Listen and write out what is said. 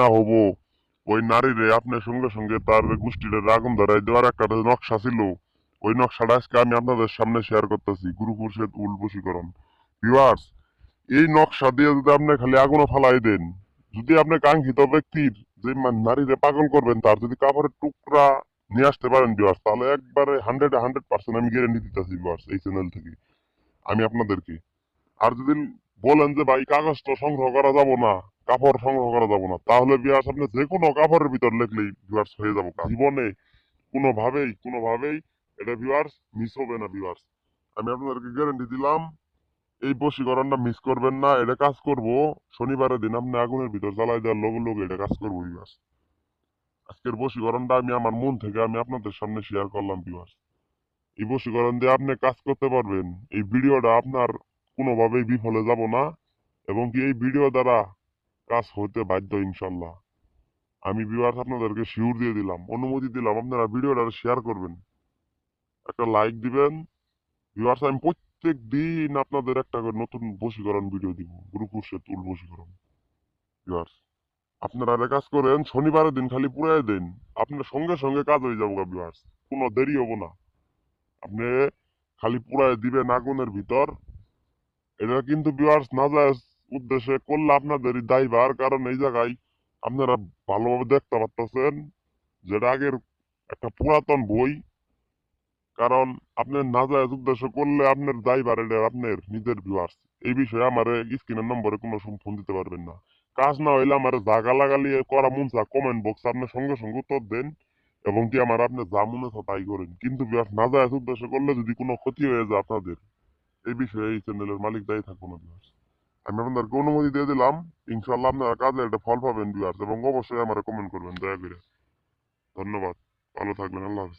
না হব। ওই নারীরে আপনার সঙ্গে সঙ্গে তার গোষ্ঠীর আগুন ধরাই দেওয়ার একটা নকশা ছিল। ওই নকশাটা আজকে আমি আপনাদের সামনে শেয়ার করতেছি। গুরু পরিষদ উল বশীকরণ। ভিউয়ার্স এই নকশা দিয়ে যদি আপনি খালি আগুনও ফালাই দেন, যদি আপনি কাঙ্ক্ষিত ব্যক্তির যে নারীরে পাগল করবেন, তার যদি কাপড়ের টুকরা নিয়ে আসতে পারেন ভিউয়ার্স তাহলে একবারে হান্ড্রেড হান্ড্রেড পার্সেন্ট আমি গ্যারেন্টি দিতেছি ভিউয়ার্স এই চ্যানেল থেকে। আমি আপনাদেরকে। আর যদি বলেন যে, ভাই, কাগজ তো সংগ্রহ করা যাব না। কাপড় সংগ্রহ করা যাব না। তাহলে ভিউয়ার্স আপনি যে কোনো কাপড়ের ভিতর লেখলেই ভিউয়ার্স হয়ে যাব। জীবনে কোনোভাবেই কোনোভাবেই এটা ভিউয়ার্স মিস হবে না ভিউয়ার্স আমি আপনাদেরকে গ্যারেন্টি দিলাম, এই বশীকরণটা মিস করবেন না। এটা কাজ করব শনিবারের দিন। আপনি আগুনের ভিতর জ্বালাই দেওয়ার লগে লগে এটা কাজ করব ভিউয়ার্স আজকের বশীকরণটা আমি আমার মন থেকে আমি আপনাদের সামনে শেয়ার করলাম ভিউয়ার্স এই বশীকরণ দিয়ে আপনি কাজ করতে পারবেন। এই ভিডিওটা আপনার কোনোভাবেই বিফলে যাব না। এবং কি এই ভিডিও দ্বারা কাজ হতে বাধ্য ইনশাল্লাহ আমি ভিউয়ার্স আপনাদেরকে শিওর দিয়ে দিলাম, অনুমতি দিলাম, আপনারা ভিডিওটা শেয়ার করবেন। একটা লাইক দিবেন। ভিউয়ার্স আমি প্রত্যেক দিন আপনাদের একটা করে নতুন বশীকরণ ভিডিও দিব গ্রুপ সে তুল বশীকরণ। ভিউয়ার্স আপনারা কাজ করেন, শনিবারের দিন খালি পুরাই দেন, আপনার সঙ্গে সঙ্গে কাজ হয়ে যাব ভিউয়ার্স কোনো দেরি হব না। আপনি খালি পুরাই দিবেন আগুনের ভিতর। এটা কিন্তু ভিউয়ার্স না যায় উদ্দেশ্যে করলে আপনাদেরই দায়বার কারণ এই জায়গায় আপনারা ভালোভাবে দেখতে পারতেছেন যেটা আগের একটা পুরাতন বই। কারণ আপনার না যায় উদ্দেশ্য করলে আপনার দায়বার এটা আপনার নিজের ভিউয়ার্স এই বিষয়ে আমার স্ক্রিনের নম্বরে কোনো ফোন দিতে পারবেন না। কাজ না হইলে আমার জাগা লাগালি করা মন চা কমেন্ট বক্স আপনার সঙ্গে সঙ্গে উত্তর দেন এবং কি আমার আপনি যা মনে হয় তাই করেন। কিন্তু ভিউয়ার্স না যায় উদ্দেশ্য করলে যদি কোনো ক্ষতি হয়ে যায় আপনাদের, এই বিষয়ে এই চ্যানেলের মালিক দায়ী থাকব না ভিউয়ার্স আমি আপনাদেরকে অনুমতি দিয়ে দিলাম ইনশাল্লাহ আপনারা কাজে একটা ফল পাবেন ভিউয়ার্স এবং অবশ্যই আমার কমেন্ট করবেন, দয়া করে। ধন্যবাদ। ভালো থাকবেন, আল্লাহ হাফিজ।